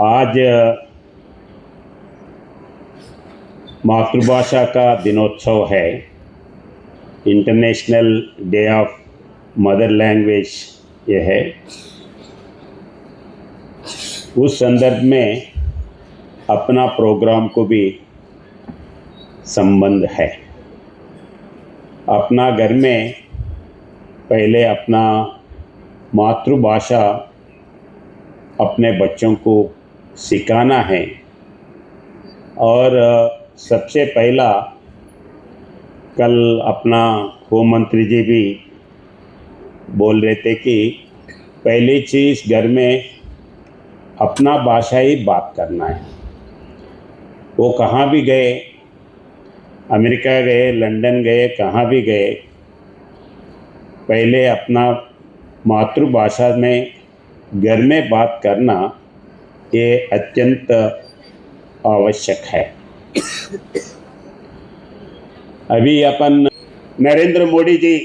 आज मातृभाषा का दिनोत्सव है। International day of mother language ये है। उस संदर्भ में अपना प्रोग्राम को भी संबंध है। अपना घर में पहले अपना मातृभाषा अपने बच्चों को सिखाना है। और सबसे पहला, कल अपना होम मंत्री जी भी बोल रहे थे कि पहली चीज़ घर में अपना भाषा ही बात करना है। वो कहाँ भी गए, अमेरिका गए, लंदन गए, कहाँ भी गए, पहले अपना मातृभाषा में घर में बात करना ये अत्यंत आवश्यक है। अभी अपन नरेंद्र मोदी जी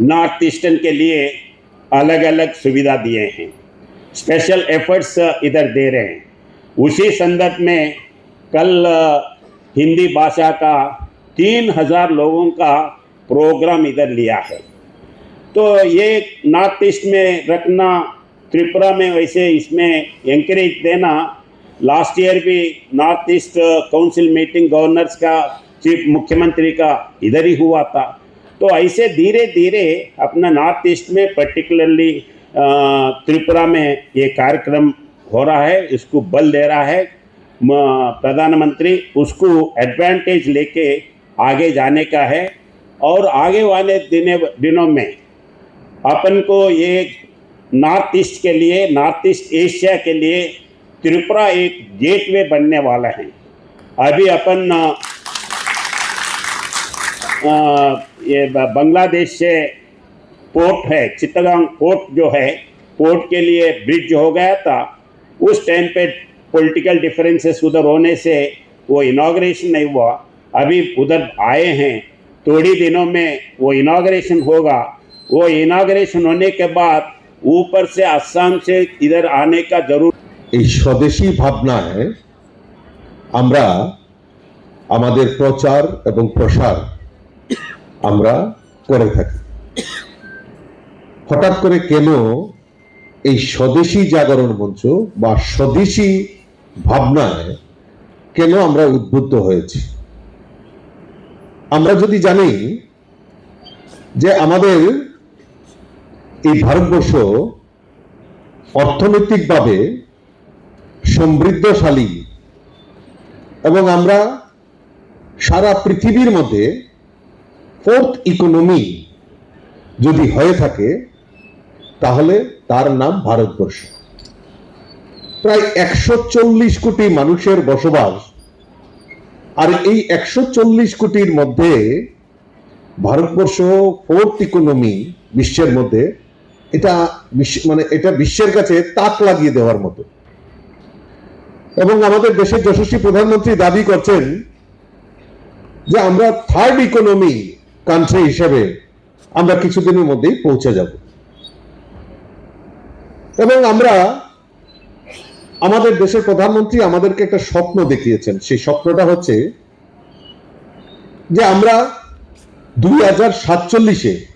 नॉर्थ ईस्टर्न के लिए अलग अलग सुविधा दिए हैं। स्पेशल एफर्ट्स इधर दे रहे हैं। उसी संदर्भ में कल हिंदी भाषा का तीन हज़ार लोगों का प्रोग्राम इधर लिया है। तो ये नॉर्थ ईस्ट में रखना त्रिपुरा में वैसे इसमें एंकरेज देना। लास्ट ईयर भी north east council meeting governors का चीफ मुख्यमंत्री का इधर ही हुआ था। तो ऐसे धीरे धीरे अपना नॉर्थ ईस्ट में पर्टिकुलरली त्रिपुरा में ये कार्यक्रम हो रहा है, इसको बल दे रहा है। प्रधानमंत्री उसको एडवांटेज लेके आगे जाने का है। और आगे वाले दिने, दिनों में अपन को ये नॉर्थ ईस्ट के लिए, नॉर्थ ईस्ट एशिया के लिए त्रिपुरा एक गेटवे बनने वाला है। अभी अपन ये बांग्लादेश से पोर्ट है चित्तगांग पोर्ट जो है, पोर्ट के लिए ब्रिज हो गया था। उस टाइम पे पॉलिटिकल डिफरेंसेस उधर होने से वो इनाग्रेशन नहीं हुआ। अभी उधर आए हैं, थोड़ी दिनों में वो इनाग्रेशन होगा। वो इनाग्रेशन होने के बाद ऊपर से असम से इधर आने का जरूर এই স্বদেশী ভাবনায় আমরা আমাদের প্রচার এবং প্রসার আমরা করে থাকি হঠাৎ করে কেন এই স্বদেশী জাগরণ মঞ্চ বা স্বদেশী ভাবনায় কেন আমরা উদ্বুদ্ধ হয়েছি আমরা যদি জানি যে আমাদের এই ভারতবর্ষ অর্থনৈতিকভাবে সমৃদ্ধশালী এবং আমরা সারা পৃথিবীর মধ্যে ফোর্থ ইকোনমি যদি হয়ে থাকে, তাহলে তার নাম ভারতবর্ষ। প্রায় একশো চল্লিশ কোটি মানুষের বসবাস আর এই একশো চল্লিশ কোটির মধ্যে ভারতবর্ষ ফোর্থ ইকোনমি বিশ্বের মধ্যে এটা মানে এটা বিশ্বের কাছে তাক লাগিয়ে দেওয়ার মতো। এবং আমাদের দেশের যশস্বী প্রধানমন্ত্রী দাবি করছেন যে আমরা থার্ড ইকোনমি কান্ট্রি হিসেবে আমরা কিছুদিনের মধ্যেই পৌঁছে যাব। এবং আমরা আমাদের দেশের প্রধানমন্ত্রী আমাদেরকে একটা স্বপ্ন দেখিয়েছেন। সেই স্বপ্নটা হচ্ছে যে আমরা দুই হাজার সাতচল্লিশে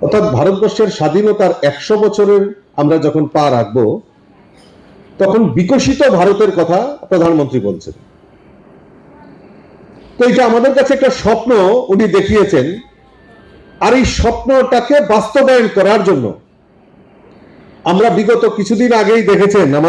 অর্থাৎ ভারতবর্ষের স্বাধীনতার একশো বছরের আমরা যখন পা রাখব, তখন বিকশিত ভারতের কথা প্রধানমন্ত্রী বলছেন। তো এটা আমাদের কাছে একটা স্বপ্ন, উনি দেখিয়েছেন। আর এই স্বপ্নটাকে বাস্তবায়ন করার জন্য আমরা বিগত কিছুদিন আগেই দেখেছেন